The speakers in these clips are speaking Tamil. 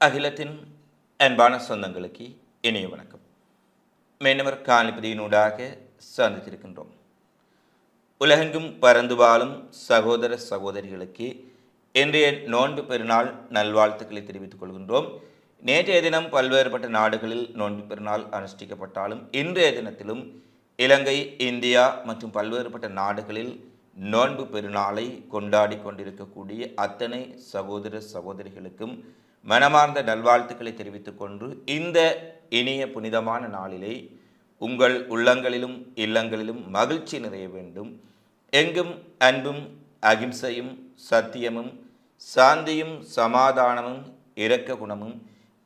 அகிலத்தின் அன்பான சொந்தங்களுக்கு இனிய வணக்கம். மேனவர் காணிப்பதியினூடாக சந்தித்திருக்கின்றோம். உலகெங்கும் பறந்து வாழும் சகோதர சகோதரிகளுக்கு இன்றைய நோன்பு பெருநாள் நல்வாழ்த்துக்களை தெரிவித்துக் கொள்கின்றோம். நேற்றைய தினம் பல்வேறுபட்ட நாடுகளில் நோன்பு பெருநாள் அனுஷ்டிக்கப்பட்டாலும் இன்றைய தினத்திலும் இலங்கை இந்தியா மற்றும் பல்வேறுபட்ட நாடுகளில் நோன்பு பெருநாளை கொண்டாடி கொண்டிருக்கக்கூடிய அத்தனை சகோதர சகோதரிகளுக்கும் மனமார்ந்த நல்வாழ்த்துக்களை தெரிவித்துக் கொண்டு இந்த இனிய புனிதமான நாளிலே உங்கள் உள்ளங்களிலும் இல்லங்களிலும் மகிழ்ச்சி நிறைய வேண்டும். எங்கும் அன்பும் அகிம்சையும் சத்தியமும் சாந்தியும் சமாதானமும் இரக்க குணமும்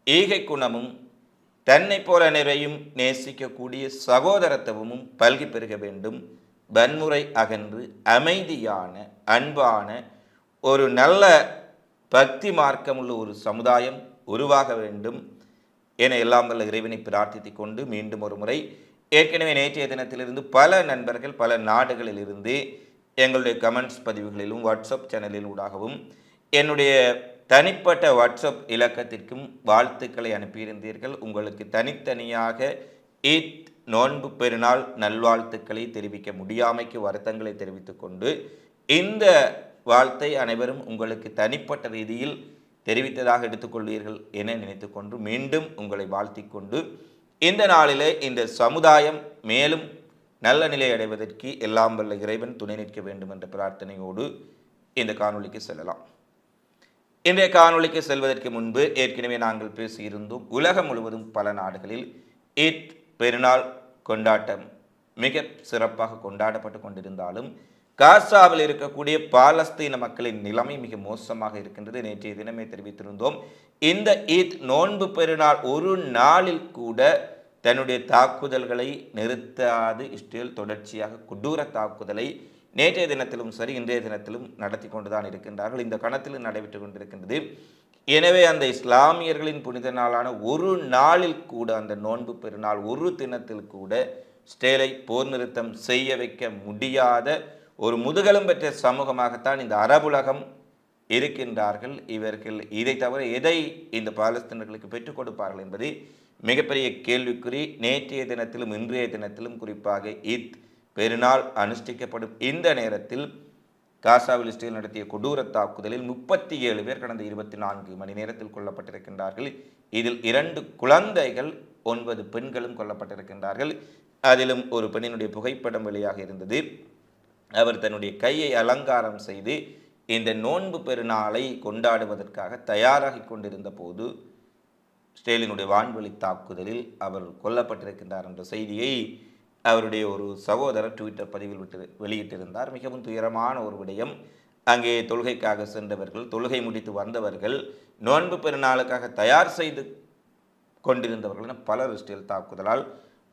ஈகை குணமும் தன்னை போல நிறையும் நேசிக்கக்கூடிய சகோதரத்துவமும் பல்கி பெருக வேண்டும். வன்முறை அகன்று அமைதியான அன்பான ஒரு நல்ல பக்தி மார்க்கம் உள்ள ஒரு சமுதாயம் உருவாக வேண்டும் என எல்லாம் வல்ல இறைவனை பிரார்த்தித்துக் கொண்டு மீண்டும் ஒரு முறை ஏற்கனவே நேற்றைய தினத்திலிருந்து பல நண்பர்கள் பல நாடுகளில் இருந்து எங்களுடைய கமெண்ட்ஸ் பதிவுகளிலும் வாட்ஸ்அப் சேனலில் ஊடாகவும் என்னுடைய தனிப்பட்ட வாட்ஸ்அப் இலக்கத்திற்கும் வாழ்த்துக்களை அனுப்பியிருந்தீர்கள். உங்களுக்கு தனித்தனியாக ஈத் நோன்பு பெருநாள் நல்வாழ்த்துக்களை தெரிவிக்க முடியாமைக்கு வருத்தங்களை தெரிவித்துக்கொண்டு இந்த வாழ்த்தை அனைவரும் உங்களுக்கு தனிப்பட்ட ரீதியில் தெரிவித்ததாக எடுத்துக்கொள்வீர்கள் என நினைத்துக்கொண்டு மீண்டும் உங்களை வாழ்த்தி கொண்டு இந்த நாளிலே இந்த சமுதாயம் மேலும் நல்ல நிலை அடைவதற்கு எல்லாம் வல்ல இறைவன் துணை நிற்க வேண்டும் என்ற பிரார்த்தனையோடு இந்த காணொளிக்கு செல்லலாம். இன்றைய காணொளிக்கு செல்வதற்கு முன்பு ஏற்கனவே நாங்கள் பேசியிருந்தோம் உலகம் முழுவதும் பல நாடுகளில் ஈத் பெருநாள் கொண்டாட்டம் மிக சிறப்பாக கொண்டாடப்பட்டு கொண்டிருந்தாலும் காசாவில் இருக்கக்கூடிய பாலஸ்தீன மக்களின் நிலைமை மிக மோசமாக இருக்கின்றது. நேற்றைய தினமே தெரிவித்திருந்தோம். இந்த ஈத் நோன்பு பெருநாள் ஒரு நாளில் கூட தன்னுடைய தாக்குதல்களை நிறுத்தாது. இஸ்ரேல் தொடர்ச்சியாக கொடூர தாக்குதலை நேற்றைய தினத்திலும் சரி இன்றைய தினத்திலும் நடத்தி கொண்டுதான் இருக்கின்றார்கள். இந்த கணத்திலும் நடைபெற்று கொண்டிருக்கின்றது. எனவே அந்த இஸ்லாமியர்களின் புனித நாளான ஒரு நாளில் கூட அந்த நோன்பு பெருநாள் ஒரு தினத்தில் கூட ஸ்டேலை போர் நிறுத்தம் செய்ய வைக்க முடியாத ஒரு முதுகலம் பெற்ற சமூகமாகத்தான் இந்த அரபுலகம் இருக்கின்றார்கள். இவர்கள் இதை தவிர எதை இந்த பாலஸ்தீனர்களுக்கு பெற்றுக் கொடுப்பார்கள் என்பது மிகப்பெரிய கேள்விக்குறி. நேற்றைய தினத்திலும் இன்றைய தினத்திலும் குறிப்பாக ஈத் பெருநாள் அனுஷ்டிக்கப்படும் இந்த நேரத்தில் காசாவில் இஸ்ரேல் நடத்திய கொடூர தாக்குதலில் முப்பத்தி ஏழு பேர் கடந்த இருபத்தி நான்கு மணி நேரத்தில் கொல்லப்பட்டிருக்கின்றார்கள். இதில் இரண்டு குழந்தைகள் ஒன்பது பெண்களும் கொல்லப்பட்டிருக்கின்றார்கள். அதிலும் ஒரு பெண்ணினுடைய புகைப்படம் வெளியாக இருந்தது. அவர் தன்னுடைய கையை அலங்காரம் செய்து இந்த நோன்பு பெருநாளை கொண்டாடுவதற்காக தயாராகி கொண்டிருந்த போது ஸ்டேலினுடைய வான்வெளி தாக்குதலில் அவர் கொல்லப்பட்டிருக்கின்றார் என்ற செய்தியை அவருடைய ஒரு சகோதரர் ட்விட்டர் பதிவில் விட்டு வெளியிட்டிருந்தார். மிகவும் துயரமான ஒரு விடயம். அங்கே தொழுகைக்காக சென்றவர்கள் தொழுகை முடித்து வந்தவர்கள் நோன்பு பெருநாளுக்காக தயார் செய்து கொண்டிருந்தவர்கள் என பலர் இஸ்ரேல் தாக்குதலால்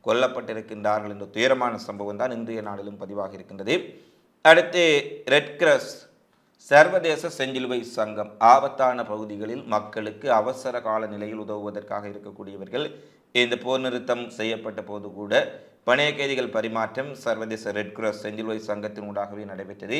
கொல்லப்பட்டிருக்கின்றார்கள் என்ற துயரமான சம்பவம் தான் இன்றைய நாளிலும் பதிவாக இருக்கின்றது. அடுத்து ரெட் கிரஸ் சர்வதேச செஞ்சிலுவை சங்கம் ஆபத்தான பகுதிகளில் மக்களுக்கு அவசர கால நிலையில் உதவுவதற்காக இருக்கக்கூடியவர்கள் இந்த போர் நிறுத்தம் செய்யப்பட்ட போது கூட பணைய கைதிகள் பரிமாற்றம் சர்வதேச ரெட் கிராஸ் செஞ்சிலுவை சங்கத்தின் ஊடாகவே நடைபெற்றது.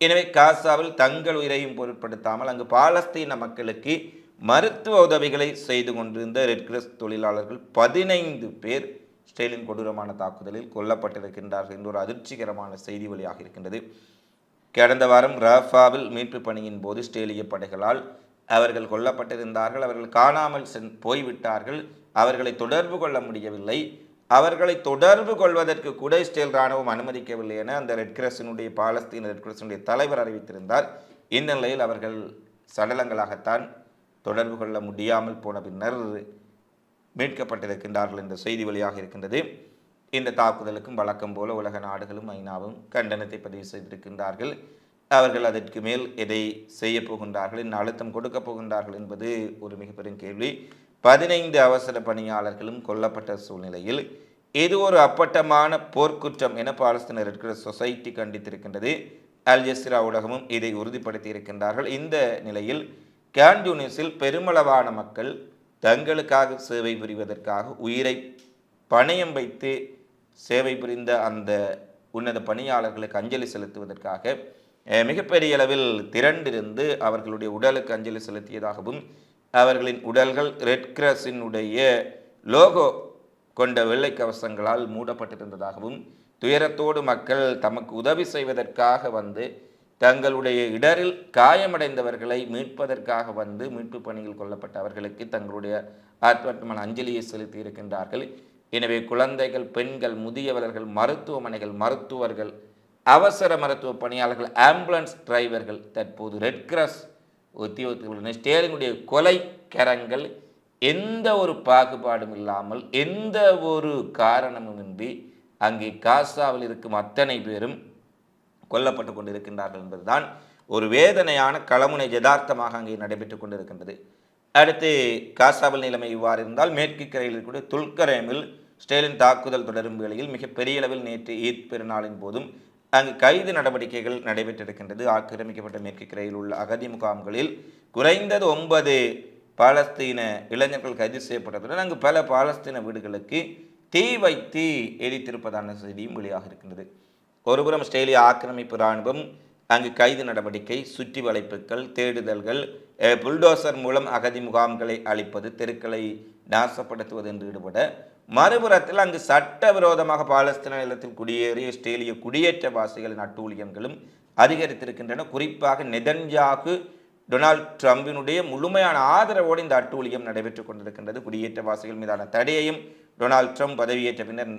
எனவே காசாவில் தங்கள் உயிரையும் பொருட்படுத்தாமல் அங்கு பாலஸ்தீன மக்களுக்கு மருத்துவ உதவிகளை செய்து கொண்டிருந்த ரெட் கிராஸ் தொழிலாளர்கள் பதினைந்து பேர் ஸ்டேலின் கொடூரமான தாக்குதலில் கொல்லப்பட்டிருக்கின்றார்கள் என்ற ஒரு அதிர்ச்சிகரமான செய்தி வழியாக இருக்கின்றது. கடந்த வாரம் ரஃபாவில் மீட்பு பணியின் போது ஸ்டேலிய படைகளால் அவர்கள் கொல்லப்பட்டிருந்தார்கள் அவர்கள் காணாமல் சென் போய்விட்டார்கள் அவர்களை தொடர்பு கொள்ள முடியவில்லை. அவர்களை தொடர்பு கொள்வதற்கு கூட இஸ்ரேல் இராணுவம் அனுமதிக்கவில்லை என அந்த ரெட் கிரஸினுடைய பாலஸ்தீன ரெட் கிரஸினுடைய தலைவர் அறிவித்திருந்தார். இந்த நிலையில் அவர்கள் சடலங்களாகத்தான் தொடர்பு கொள்ள முடியாமல் போன பின்னர் மீட்கப்பட்டிருக்கின்றார்கள் என்ற செய்தி வழியாக இருக்கின்றது. இந்த தாக்குதலுக்கும் வழக்கம் போல உலக நாடுகளும் ஐநாவும் கண்டனத்தை பதிவு செய்திருக்கின்றார்கள். அவர்கள் அதற்கு மேல் எதை செய்ய போகின்றார்கள் என்ன அழுத்தம் கொடுக்க போகின்றார்கள் என்பது ஒரு மிகப்பெரும் கேள்வி. பதினைந்து அவசர பணியாளர்களும் கொல்லப்பட்ட சூழ்நிலையில் இது ஒரு அப்பட்டமான போர்க்குற்றம் என பாலஸ்தீனர் இருக்கிற சொசைட்டி கண்டித்திருக்கின்றது. அல் ஜசிரா ஊடகமும் இதை உறுதிப்படுத்தி இருக்கின்றார்கள். இந்த நிலையில் கேன்யூனிஸில் பெருமளவான மக்கள் தங்களுக்காக சேவை புரிவதற்காக உயிரை பணயம் வைத்து சேவை புரிந்த அந்த உன்னத பணியாளர்களுக்கு அஞ்சலி செலுத்துவதற்காக மிகப்பெரிய அளவில் திரண்டிருந்து அவர்களுடைய உடலுக்கு அஞ்சலி செலுத்தியதாகவும் அவர்களின் உடல்கள் ரெட் கிராஸினுடைய லோகோ கொண்ட வெள்ளை கவசங்களால் மூடப்பட்டிருந்ததாகவும் துயரத்தோடு மக்கள் தமக்கு உதவி செய்வதற்காக வந்து தங்களுடைய இடரில் காயமடைந்தவர்களை மீட்பதற்காக வந்து மீட்பு பணியில் கொல்லப்பட்டவர்களுக்கு தங்களுடைய ஆத்மார்த்தமான அஞ்சலியை செலுத்தி இருக்கின்றார்கள். எனவே குழந்தைகள் பெண்கள் முதியவர்கள் மருத்துவமனைகள் மருத்துவர்கள் அவசர மருத்துவ பணியாளர்கள் ஆம்புலன்ஸ் டிரைவர்கள் தற்போது ரெட் கிராஸ் உத்தியோகத்தில் ஸ்டேலினுடைய கொலை கரங்கள் எந்த ஒரு பாகுபாடும் இல்லாமல் எந்த ஒரு காரணமுமின்றி அங்கே காசாவில் இருக்கும் அத்தனை பேரும் கொல்லப்பட்டு கொண்டிருக்கின்றார்கள் என்பதுதான் ஒரு வேதனையான களமுனை யதார்த்தமாக அங்கே நடைபெற்றுக் கொண்டிருக்கின்றது. அடுத்து காசாவில் நிலைமை இவ்வாறு இருந்தால் மேற்கு கரையில் இருக்கக்கூடிய துல்கரேமில் ஸ்டேலின் தாக்குதல் தொடரும் வேளையில் மிக பெரிய அளவில் நேற்று ஈத் பெருநாளின் போதும் அங்கு கைது நடவடிக்கைகள் நடைபெற்றிருக்கின்றது. ஆக்கிரமிக்கப்பட்ட மேற்கு கரையில் உள்ள அகதி முகாம்களில் குறைந்தது ஒன்பது பாலஸ்தீன இளைஞர்கள் கைது செய்யப்பட்டதுடன் அங்கு பல பாலஸ்தீன வீடுகளுக்கு தீ வைத்து எரித்திருப்பதான செய்தியும் வெளியாக இருக்கின்றது. ஒருபுறம் ஆஸ்திரேலிய ஆக்கிரமிப்பு இராணுவம் அங்கு கைது நடவடிக்கை சுற்றி வளைப்புகள் தேடுதல்கள் புல்டோசர் மூலம் அகதி முகாம்களை அழிப்பது தெருக்களை நாசப்படுத்துவது என்று ஈடுபட மறுபுறத்தில் அங்கு சட்டவிரோதமாக பாலஸ்தீன நிலத்தில் குடியேறிய ஆஸ்திரேலிய குடியேற்றவாசிகளின் அட்டூழியங்களும் அதிகரித்திருக்கின்றன. குறிப்பாக நெதன்ஜாகு டொனால்ட் ட்ரம்பினுடைய முழுமையான ஆதரவோடு இந்த அட்டூழியம் நடைபெற்றுக் கொண்டிருக்கின்றது. குடியேற்றவாசிகள் மீதான தடையையும் டொனால்ட் ட்ரம்ப் பதவியேற்ற பின்னர்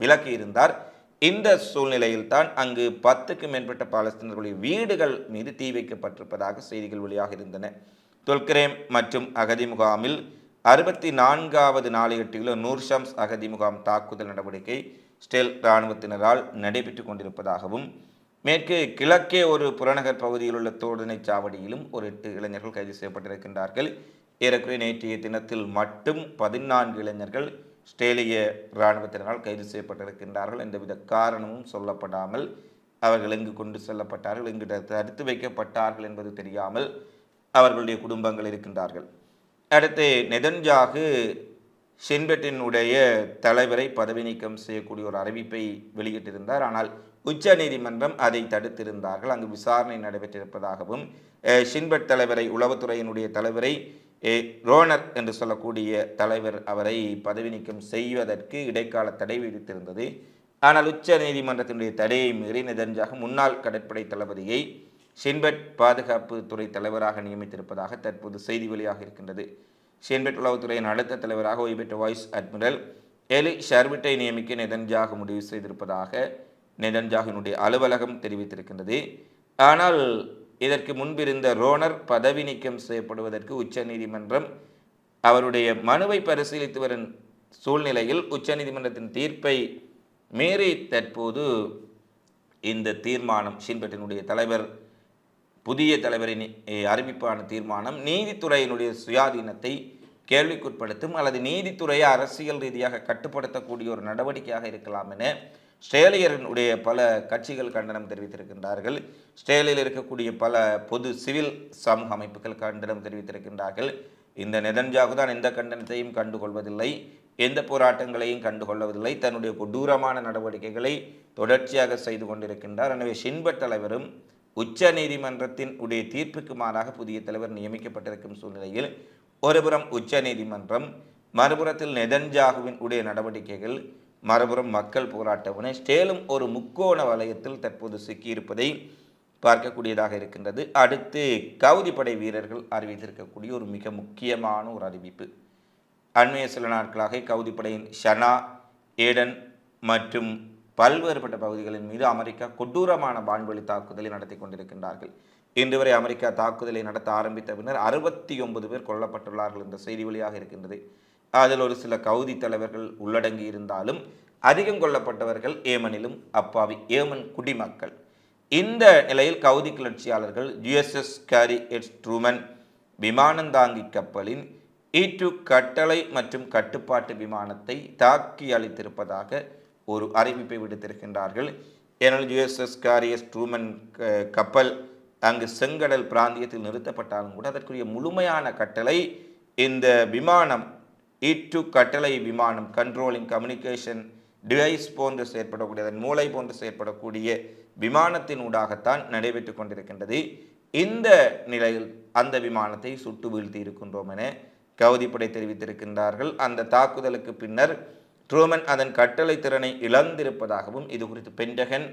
விலக்கி இருந்தார் இந்த சூழ்நிலையில் தான் அங்கு பத்துக்கு மேற்பட்ட பாலஸ்தீனர்களுடைய வீடுகள் மீது தீ வைக்கப்பட்டிருப்பதாக செய்திகள் வெளியாக இருந்தன. தொல்கரேம் மற்றும் அகதி முகாமில் அறுபத்தி நான்காவது நாளையொட்டியுள்ள நூர்ஷம்ஸ் அகதி முகாம் தாக்குதல் நடவடிக்கை ஸ்டெல் இராணுவத்தினரால் நடைபெற்று கொண்டிருப்பதாகவும் மேற்கு கிழக்கே ஒரு புறநகர் பகுதியில் உள்ள தோதனை சாவடியிலும் ஒரு எட்டு இளைஞர்கள் கைது செய்யப்பட்டிருக்கின்றார்கள். ஏறக்குறைய நேற்றைய தினத்தில் மட்டும் பதினான்கு இளைஞர்கள் ஸ்டேலிய இராணுவத்தினரால் கைது செய்யப்பட்டிருக்கின்றார்கள். எந்தவித காரணமும் சொல்லப்படாமல் அவர்கள் எங்கு கொண்டு செல்லப்பட்டார்கள். எங்கு தடுத்து வைக்கப்பட்டார்கள் என்பது தெரியாமல் அவர்களுடைய குடும்பங்கள் இருக்கின்றார்கள். அடுத்து நெதன்ஜாகு ஷின்பெட்டினுடைய தலைவரை பதவி நீக்கம் செய்யக்கூடிய ஒரு அறிவிப்பை வெளியிட்டிருந்தார். ஆனால் உச்ச நீதிமன்றம் அதை தடுத்திருந்தார்கள். அங்கு விசாரணை நடைபெற்றிருப்பதாகவும் ஷின்பெட் தலைவரை உளவுத்துறையினுடைய தலைவரை ஏ ரோனர் என்று சொல்லக்கூடிய தலைவர் அவரை பதவி நீக்கம் செய்வதற்கு இடைக்கால தடை விதித்திருந்தது. ஆனால் உச்ச நீதிமன்றத்தினுடைய தடையை மீறி நெதன்ஜாக முன்னாள் கடற்படை தளபதியை ஷின்பெட் பாதுகாப்பு துறை தலைவராக நியமித்திருப்பதாக தற்போது செய்தி வெளியாக இருக்கின்றது. ஷின்பெட் உளவுத்துறையின் அடுத்த தலைவராக ஓய்வு பெற்ற வைஸ் அட்மிரல் எலி ஷர்விட்டை நியமிக்க நெதன்ஜாகு முடிவு செய்திருப்பதாக நெதன்ஜாகினுடைய அலுவலகம் தெரிவித்திருக்கின்றது. ஆனால் இதற்கு முன்பிருந்த ரோனர் பதவி நீக்கம் செய்யப்படுவதற்கு உச்சநீதிமன்றம் அவருடைய மனுவை பரிசீலித்து வரும் சூழ்நிலையில் உச்சநீதிமன்றத்தின் தீர்ப்பை மீறி தற்போது இந்த தீர்மானம் ஷின்பட்டினுடைய தலைவர் புதிய தலைவரின் அறிவிப்பான தீர்மானம் நீதித்துறையினுடைய சுயாதீனத்தை கேள்விக்குட்படுத்தும் அல்லது நீதித்துறையை அரசியல் ரீதியாக கட்டுப்படுத்தக்கூடிய ஒரு நடவடிக்கையாக இருக்கலாம் என ஸ்ட்ரேலியனுடைய பல கட்சிகள் கண்டனம் தெரிவித்திருக்கின்றார்கள். ஸ்ட்ரேலியில் இருக்கக்கூடிய பல பொது சிவில் சமூக அமைப்புகள் கண்டனம் தெரிவித்திருக்கின்றார்கள். இந்த நெதன்ஜாகு தான் எந்த கண்டனத்தையும் கண்டுகொள்வதில்லை. எந்த போராட்டங்களையும் கண்டுகொள்வதில்லை தன்னுடைய கொடூரமான நடவடிக்கைகளை தொடர்ச்சியாக செய்து கொண்டிருக்கின்றார். எனவே ஷின்பட் தலைவரும் உச்ச நீதிமன்றத்தின் உடைய தீர்ப்புக்கு மாறாக புதிய தலைவர் நியமிக்கப்பட்டிருக்கும் சூழ்நிலையில் ஒருபுறம் உச்ச நீதிமன்றம் மறுபுறத்தில் நெதன்ஜாகுவின் உடைய நடவடிக்கைகள் மறுபுறம் மக்கள் போராட்டமுனை ஸ்டேலும் ஒரு முக்கோண வலயத்தில் தற்போது சிக்கியிருப்பதை பார்க்கக்கூடியதாக இருக்கின்றது. அடுத்து கவுதி படை வீரர்கள் அறிவித்திருக்கக்கூடிய ஒரு மிக முக்கியமான ஒரு அறிவிப்பு. அண்மைய சில நாட்களாக கவுதி படையின் ஷனா ஏடன் மற்றும் பல்வேறுபட்ட பகுதிகளின் மீது அமெரிக்கா கொடூரமான வான்வழி தாக்குதலை நடத்தி கொண்டிருக்கின்றார்கள். இன்று வரை அமெரிக்கா தாக்குதலை நடத்த ஆரம்பித்த பின்னர் அறுபத்தி ஒன்பது பேர் கொல்லப்பட்டுள்ளார்கள் என்ற செய்தி வழியாக இருக்கின்றது. அதில் ஒரு சில கவுதி தலைவர்கள் உள்ளடங்கி இருந்தாலும் அதிகம் கொல்லப்பட்டவர்கள் ஏமனிலும் அப்பாவி ஏமன் குடிமக்கள். இந்த நிலையில் கவுதி கிளர்ச்சியாளர்கள் யுஎஸ்எஸ் கேரி எட்ஸ் ட்ரூமன் விமானந்தாங்கி கப்பலின் ஈட்டு கட்டளை மற்றும் கட்டுப்பாட்டு விமானத்தை தாக்கி அளித்திருப்பதாக ஒரு அறிவிப்பை விடுத்திருக்கின்றார்கள். ஏனெனில் யுஎஸ்எஸ் காரியஸ் ட்ரூமன் க- கப்பல் அங்கு செங்கடல் பிராந்தியத்தில் நிறுத்தப்பட்டாலும் கூட அதற்குரிய முழுமையான கட்டளை இந்த விமானம் ஈட்டு கட்டளை விமானம் கண்ட்ரோலிங் கம்யூனிகேஷன் டிவைஸ் போன்று செயற்படக்கூடிய அதன் மூளை போன்று செயற்படக்கூடிய விமானத்தின் ஊடாகத்தான் நடைபெற்று கொண்டிருக்கின்றது. இந்த நிலையில் அந்த விமானத்தை சுட்டு வீழ்த்தி இருக்கின்றோம் என கவுதிப்படை தெரிவித்திருக்கின்றார்கள். அந்த தாக்குதலுக்கு பின்னர் ட்ரூமன் அதன் கட்டளை திறனை இழந்திருப்பதாகவும் இது குறித்து பென்டகன்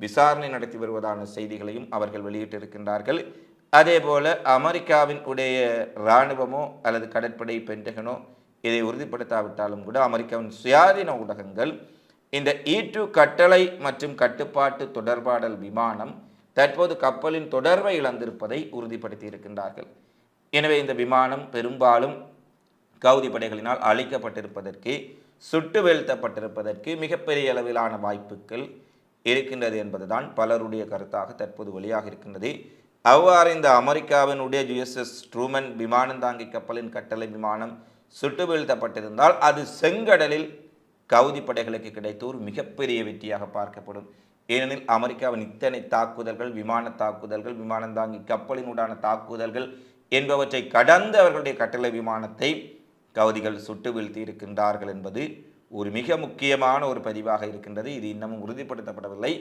விசாரணை நடத்தி வருவதான செய்திகளையும் அவர்கள் வெளியிட்டிருக்கின்றார்கள். அதேபோல அமெரிக்காவின் உடைய இராணுவமோ அல்லது கடற்படை பென்டகனோ இதை உறுதிப்படுத்தாவிட்டாலும் கூட அமெரிக்காவின் சுயாதீன ஊடகங்கள் இந்த e ஈட்டு கட்டளை மற்றும் கட்டுப்பாட்டு தொடர்பாடல் விமானம் தற்போது கப்பலின் தொடர்பை இழந்திருப்பதை உறுதிப்படுத்தி இருக்கின்றார்கள் எனவே இந்த விமானம் பெரும்பாலும் கவுதி படைகளினால் அழிக்கப்பட்டிருப்பதற்கு சுட்டு வீழ்த்தப்பட்டிருப்பதற்கு மிகப்பெரிய அளவிலான வாய்ப்புகள் இருக்கின்றது என்பதுதான் பலருடைய கருத்தாக தற்போது வெளியாக இருக்கின்றது. அவ்வாறு இந்த அமெரிக்காவினுடைய யுஎஸ்எஸ் ட்ரூமன் விமானம் தாங்கி கப்பலின் கட்டளை விமானம் சுட்டு வீழ்த்தப்பட்டிருந்தால் அது செங்கடலில் கவுதி படைகளுக்கு கிடைத்த ஒரு மிகப்பெரிய வெற்றியாக பார்க்கப்படும். ஏனெனில் அமெரிக்காவின் இத்தனை தாக்குதல்கள் விமான தாக்குதல்கள் விமானம் தாங்கி கப்பலினூடான தாக்குதல்கள் என்பவற்றை கடந்து அவர்களுடைய கட்டளை விமானத்தை கவுதிகள் சுட்டு வீழ்த்தி இருக்கின்றார்கள் என்பது ஒரு மிக முக்கியமான ஒரு பதிவாக இருக்கின்றது. இது இன்னமும் உறுதிப்படுத்தப்படவில்லை.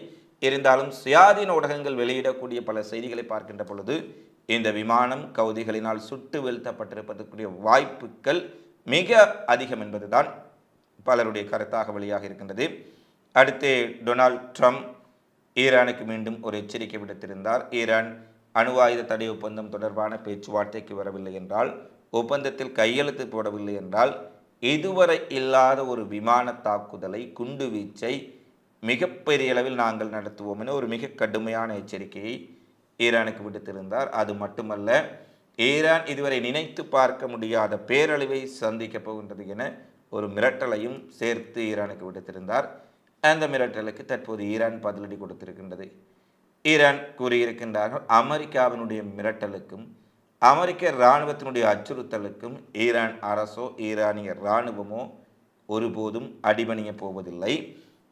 இருந்தாலும் சுயாதீன ஊடகங்கள் வெளியிடக்கூடிய பல செய்திகளை பார்க்கின்ற பொழுது இந்த விமானம் கவுதிகளினால் சுட்டு வீழ்த்தப்பட்டிருப்பதற்குரிய வாய்ப்புகள் மிக அதிகம் என்பதுதான் பலருடைய கருத்தாக வெளியாக இருக்கின்றது. அடுத்து டொனால்ட் ட்ரம்ப் ஈரானுக்கு மீண்டும் ஒரு எச்சரிக்கை விடுத்திருந்தார். ஈரான் அணு ஆயுத தடை ஒப்பந்தம் தொடர்பான பேச்சுவார்த்தைக்கு வரவில்லை என்றால் ஒப்பந்தத்தில் கையெழுத்து போடவில்லை என்றால் இதுவரை இல்லாத ஒரு விமான தாக்குதலை குண்டு வீச்சை மிகப்பெரிய அளவில் நாங்கள் நடத்துவோம் என ஒரு மிக கடுமையான எச்சரிக்கையை ஈரானுக்கு விடுத்திருந்தார். அது மட்டுமல்ல ஈரான் இதுவரை நினைத்து பார்க்க முடியாத பேரழிவை சந்திக்கப் போகின்றது என ஒரு மிரட்டலையும் சேர்த்து ஈரானுக்கு விடுத்திருந்தார். அந்த மிரட்டலுக்கு தற்போது ஈரான் பதிலடி கொடுத்திருக்கின்றது. ஈரான் கூறியிருக்கின்றார்கள் அமெரிக்காவினுடைய மிரட்டலுக்கும் அமெரிக்க இராணுவத்தினுடைய அச்சுறுத்தலுக்கும் ஈரான் அரசோ ஈரானிய இராணுவமோ ஒருபோதும் அடிபணிய போவதில்லை.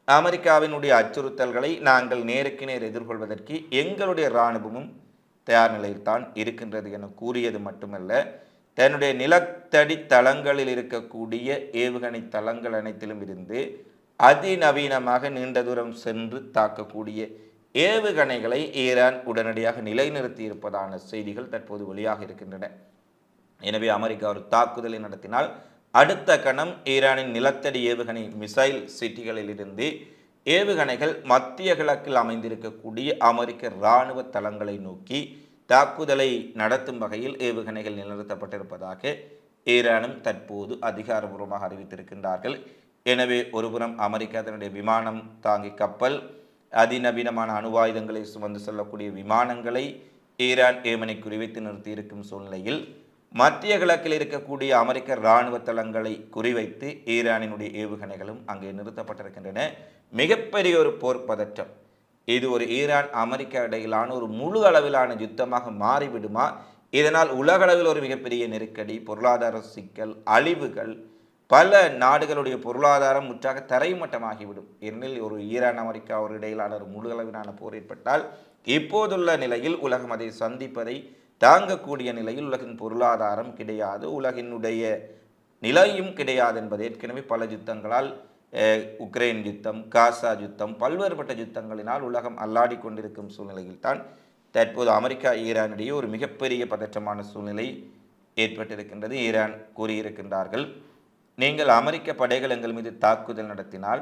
அமெரிக்காவினுடைய அச்சுறுத்தல்களை நாங்கள் நேருக்கு நேர் எதிர்கொள்வதற்கு எங்களுடைய இராணுவமும் தயார் நிலையில்தான் இருக்கின்றது என கூறியது மட்டுமல்ல தன்னுடைய நிலத்தடி தளங்களில் இருக்கக்கூடிய ஏவுகணை தளங்கள் அனைத்திலும் இருந்து அதிநவீனமாக நீண்ட தூரம் சென்று தாக்கக்கூடிய ஏவுகணைகளை ஈரான் உடனடியாக நிலைநிறுத்தி இருப்பதான செய்திகள் தற்போது வெளியாக இருக்கின்றன. எனவே அமெரிக்கா ஒரு தாக்குதலை நடத்தினால் அடுத்த கணம் ஈரானின் நிலத்தடி ஏவுகணை மிசைல் சிட்டிகளிலிருந்து ஏவுகணைகள் மத்திய கிழக்கில் அமைந்திருக்கக்கூடிய அமெரிக்க இராணுவ தளங்களை நோக்கி தாக்குதலை நடத்தும் வகையில் ஏவுகணைகள் நிலைநிறுத்தப்பட்டிருப்பதாக ஈரானும் தற்போது அதிகாரபூர்வமாக அறிவித்திருக்கின்றார்கள். எனவே ஒருபுறம் அமெரிக்கா தன்னுடைய விமானம் தாங்கி கப்பல் அதிநவீனமான அணுவாயுதங்களை சுமந்து செல்லக்கூடிய விமானங்களை ஈரான் ஏமனை குறிவைத்து நிறுத்தியிருக்கும் சூழ்நிலையில் மத்திய கிழக்கில் இருக்கக்கூடிய அமெரிக்க இராணுவ தளங்களை குறிவைத்து ஈரானினுடைய ஏவுகணைகளும் அங்கே நிறுத்தப்பட்டிருக்கின்றன. மிகப்பெரிய ஒரு போர் பதற்றம். இது ஒரு ஈரான் அமெரிக்கா இடையிலான ஒரு முழு அளவிலான யுத்தமாக மாறிவிடுமா? இதனால் உலகளவில் ஒரு மிகப்பெரிய நெருக்கடி பொருளாதார சிக்கல் அழிவுகள் பல நாடுகளுடைய பொருளாதாரம் முற்றாக தரைமட்டமாகிவிடும். ஏனெனில் ஒரு ஈரான் அமெரிக்கா ஒரு இடையிலான ஒரு முழு அளவிலான போர் ஏற்பட்டால் இப்போதுள்ள நிலையில் உலகம் அதை சந்திப்பதை தாங்கக்கூடிய நிலையில் உலகின் பொருளாதாரம் கிடையாது. உலகினுடைய நிலையும் கிடையாது என்பது ஏற்கனவே பல யுத்தங்களால் உக்ரைன் யுத்தம் காசா யுத்தம் பல்வேறுபட்ட யுத்தங்களினால் உலகம் அல்லாடி கொண்டிருக்கும் சூழ்நிலையில் தான் தற்போது அமெரிக்கா ஈரானிடையே ஒரு மிகப்பெரிய பதற்றமான சூழ்நிலை ஏற்பட்டிருக்கின்றது. ஈரான் கூறியிருக்கின்றார்கள் நீங்கள் அமெரிக்க படைகள் எங்கள் மீது தாக்குதல் நடத்தினால்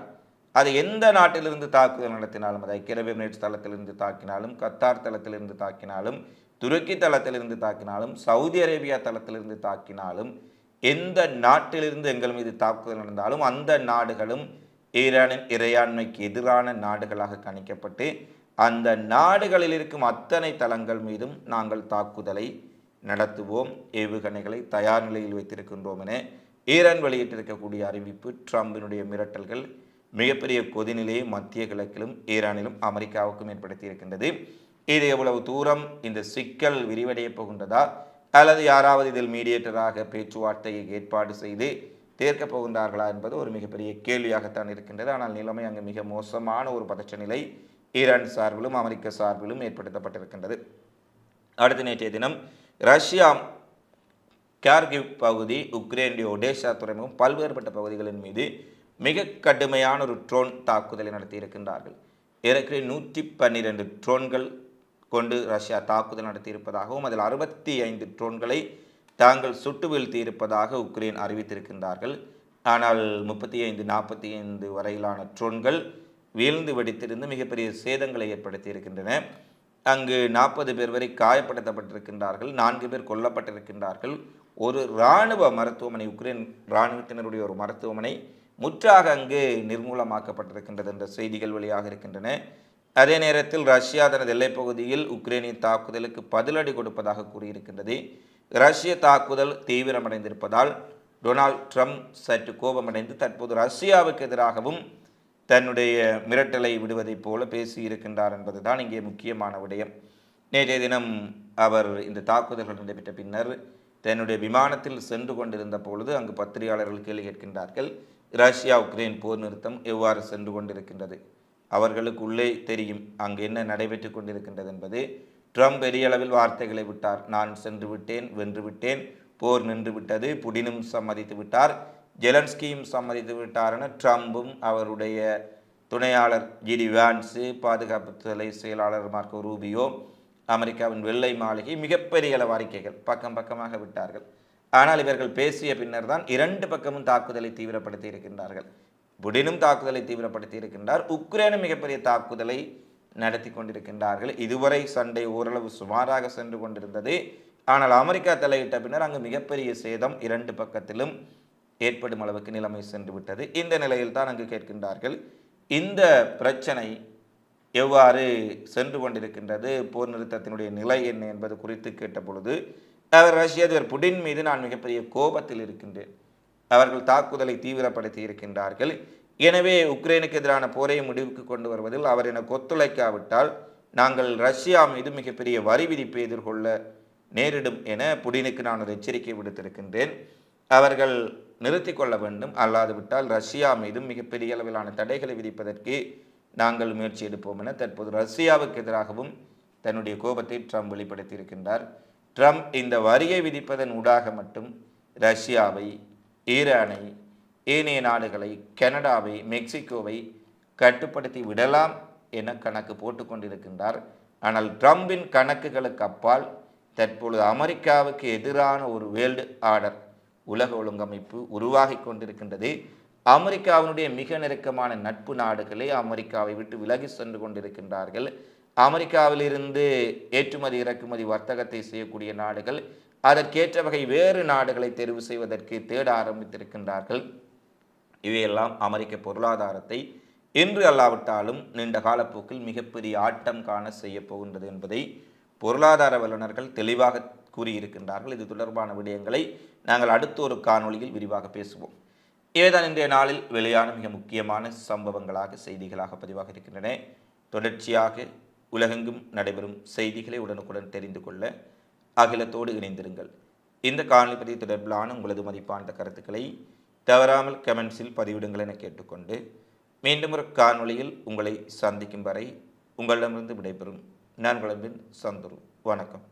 அது எந்த நாட்டிலிருந்து தாக்குதல் நடத்தினாலும் அது ஐக்கிய அரபு எமிரேட்ஸ் தளத்திலிருந்து தாக்கினாலும் கத்தார் தளத்திலிருந்து தாக்கினாலும் துருக்கி தளத்திலிருந்து தாக்கினாலும் சவுதி அரேபியா தளத்திலிருந்து தாக்கினாலும் எந்த நாட்டிலிருந்து எங்கள் மீது தாக்குதல் நடந்தாலும் அந்த நாடுகளும் ஈரானின் இறையாண்மைக்கு எதிரான நாடுகளாக கணிக்கப்பட்டு அந்த நாடுகளில் இருக்கும் அத்தனை தளங்கள் மீதும் நாங்கள் தாக்குதலை நடத்துவோம் ஏவுகணைகளை தயார் நிலையில் வைத்திருக்கின்றோம் என ஈரான் வெளியிட்டிருக்கக்கூடிய அறிவிப்பு ட்ரம்பினுடைய மிரட்டல்கள் மிகப்பெரிய கொதிநிலையை மத்திய கிழக்கிலும் ஈரானிலும் அமெரிக்காவுக்கும் ஏற்படுத்தியிருக்கின்றது. இது எவ்வளவு தூரம் இந்த சிக்கல் விரிவடையப் போகின்றதா அல்லது யாராவது இதில் மீடியேட்டராக பேச்சுவார்த்தையை ஏற்பாடு செய்து தீர்க்கப் போகின்றார்களா என்பது ஒரு மிகப்பெரிய கேள்வியாகத்தான் இருக்கின்றது. ஆனால் நிலைமை அங்கு மிக மோசமான ஒரு பதற்ற நிலை ஈரான் சார்பிலும் அமெரிக்க சார்பிலும் ஏற்படுத்தப்பட்டிருக்கின்றது. அடுத்த நேற்றைய தினம் ரஷ்யா கார்கிவ் பகுதி உக்ரைனுடைய ஒடேஷா துறைமுகம் பல்வேறுபட்ட பகுதிகளின் மீது மிக கடுமையான ஒரு ட்ரோன் தாக்குதலை நடத்தியிருக்கின்றார்கள். ஏற்கனவே நூற்றி பன்னிரெண்டு ட்ரோன்கள் கொண்டு ரஷ்யா தாக்குதல் நடத்தியிருப்பதாகவும் அதில் அறுபத்தி ஐந்து ட்ரோன்களை தாங்கள் சுட்டு வீழ்த்தியிருப்பதாக உக்ரைன் அறிவித்திருக்கின்றார்கள். ஆனால் முப்பத்தி ஐந்து நாற்பத்தி ஐந்து வரையிலான ட்ரோன்கள் வீழ்ந்து வெடித்திருந்து மிகப்பெரிய சேதங்களை ஏற்படுத்தியிருக்கின்றன. அங்கு நாற்பது பேர் வரை காயப்படுத்தப்பட்டிருக்கின்றார்கள் நான்கு பேர் கொல்லப்பட்டிருக்கின்றார்கள். ஒரு இராணுவ மருத்துவமனை உக்ரைன் இராணுவத்தினருடைய ஒரு மருத்துவமனை முற்றாக அங்கு நிர்மூலமாக்கப்பட்டிருக்கின்றது என்ற செய்திகள் வெளியாக இருக்கின்றன அதே நேரத்தில் ரஷ்யா தனது எல்லைப் பகுதியில் உக்ரைனின் தாக்குதலுக்கு பதிலடி கொடுப்பதாக கூறியிருக்கின்றது. ரஷ்ய தாக்குதல் தீவிரமடைந்திருப்பதால் டொனால்ட் ட்ரம்ப் சற்று கோபமடைந்து தற்போது ரஷ்யாவுக்கு எதிராகவும் தன்னுடைய மிரட்டலை விடுவதைப் போல பேசியிருக்கின்றார் என்பதுதான் இங்கே முக்கியமான விடயம். நேற்றைய தினம் அவர் இந்த தாக்குதல்கள் நடைபெற்ற பின்னர் தன்னுடைய விமானத்தில் சென்று கொண்டிருந்த பொழுது அங்கு பத்திரிகையாளர்கள் கேள்வி கேட்கின்றார்கள் ரஷ்யா உக்ரைன் போர் நிறுத்தம் எவ்வாறு சென்று கொண்டிருக்கின்றது? அவர்களுக்கு உள்ளே தெரியும் அங்கு என்ன நடைபெற்று கொண்டிருக்கின்றது என்பது. ட்ரம்ப் பெரிய அளவில் வார்த்தைகளை விட்டார். நான் சென்று விட்டேன் வென்று விட்டேன் போர் நின்று விட்டது புடினும் சம்மதித்து விட்டார் ஜெலன்ஸ்கியும் சம்மதித்து விட்டார் என ட்ரம்பும் அவருடைய துணையாளர் ஜிடி வான்ஸு பாதுகாப்பு துறை செயலாளர் மார்க்கோ ரூபியோ அமெரிக்காவின் வெள்ளை மாளிகை மிகப்பெரிய அளவு அறிக்கைகள் பக்கம் பக்கமாக விட்டார்கள். ஆனால் இவர்கள் பேசிய பின்னர் தான் இரண்டு பக்கமும் தாக்குதலை தீவிரப்படுத்தி இருக்கின்றார்கள். புடினும் தாக்குதலை தீவிரப்படுத்தி இருக்கின்றார் உக்ரைனும் மிகப்பெரிய தாக்குதலை நடத்தி கொண்டிருக்கின்றார்கள். இதுவரை சண்டை ஓரளவு சுமாராக சென்று கொண்டிருந்தது. ஆனால் அமெரிக்கா தலையிட்ட பின்னர் அங்கு மிகப்பெரிய சேதம் இரண்டு பக்கத்திலும் ஏற்படும் அளவுக்கு நிலைமை சென்று விட்டது. இந்த நிலையில் தான் அங்கு கேட்கின்றார்கள் இந்த பிரச்சனை எவ்வாறு சென்று கொண்டிருக்கின்றது? போர் நிறுத்தத்தினுடைய நிலை என்ன என்பது குறித்து கேட்ட பொழுது அவர் ரஷ்ய அதிபர் புடின் மீது நான் மிகப்பெரிய கோபத்தில் இருக்கின்றேன். அவர்கள் தாக்குதலை தீவிரப்படுத்தி இருக்கின்றார்கள். எனவே உக்ரைனுக்கு எதிரான போரை முடிவுக்கு கொண்டு வருவதில் அவர் என கொத்துழைக்காவிட்டால் நாங்கள் ரஷ்யா மீது மிகப்பெரிய வரி விதிப்பை எதிர்கொள்ள நேரிடும் என புடினுக்கு நான் ஒரு எச்சரிக்கை விடுத்திருக்கின்றேன். அவர்கள் நிறுத்தி கொள்ள வேண்டும். அல்லாதுவிட்டால் ரஷ்யா மீதும் மிகப்பெரிய அளவிலான தடைகளை விதிப்பதற்கு நாங்கள் முயற்சி எடுப்போம் என தற்போது ரஷ்யாவுக்கு எதிராகவும் தன்னுடைய கோபத்தை ட்ரம்ப் வெளிப்படுத்தியிருக்கின்றார். ட்ரம்ப் இந்த வரியை விதிப்பதன் ஊடாக மட்டும் ரஷ்யாவை ஈரானை ஏனைய நாடுகளை கனடாவை மெக்சிகோவை கட்டுப்படுத்தி விடலாம் என கணக்கு போட்டுக்கொண்டிருக்கின்றார் ஆனால் ட்ரம்பின் கணக்குகளுக்கு அப்பால் தற்பொழுது அமெரிக்காவுக்கு எதிரான ஒரு வேர்ல்டு ஆர்டர் உலக ஒழுங்கமைப்பு உருவாகி கொண்டிருக்கின்றது. அமெரிக்காவினுடைய மிக நெருக்கமான நட்பு நாடுகளே அமெரிக்காவை விட்டு விலகி சென்று கொண்டிருக்கின்றார்கள். அமெரிக்காவிலிருந்து ஏற்றுமதி இறக்குமதி வர்த்தகத்தை செய்யக்கூடிய நாடுகள் அதற்கேற்ற வகை வேறு நாடுகளை தெரிவு செய்வதற்கு தேட ஆரம்பித்திருக்கின்றார்கள். இவையெல்லாம் அமெரிக்க பொருளாதாரத்தை இன்று அல்லாவிட்டாலும் நீண்ட காலப்போக்கில் மிகப்பெரிய ஆட்டம் காண செய்ய போகின்றது என்பதை பொருளாதார வல்லுநர்கள் தெளிவாக கூறியிருக்கின்றார்கள். இது தொடர்பான விடயங்களை நாங்கள் அடுத்த ஒரு காணொளியில் விரிவாக பேசுவோம். இவைதான் இன்றைய நாளில் வெளியான மிக முக்கியமான சம்பவங்களாக செய்திகளாக பதிவாக இருக்கின்றன தொடர்ச்சியாக உலகெங்கும் நடைபெறும் செய்திகளை உடனுக்குடன் தெரிந்து கொள்ள அகிலத்தோடு இணைந்திருங்கள். இந்த காணொலி பதிவு தொடர்பிலான உங்களது மதிப்பான கருத்துக்களை தவறாமல் கமெண்ட்ஸில் பதிவிடுங்கள் என கேட்டுக்கொண்டு மீண்டும் ஒரு காணொளியில் உங்களை சந்திக்கும் வரை உங்களிடமிருந்து விடைபெறும் நான் குழம்பின் சந்துரு. வணக்கம்.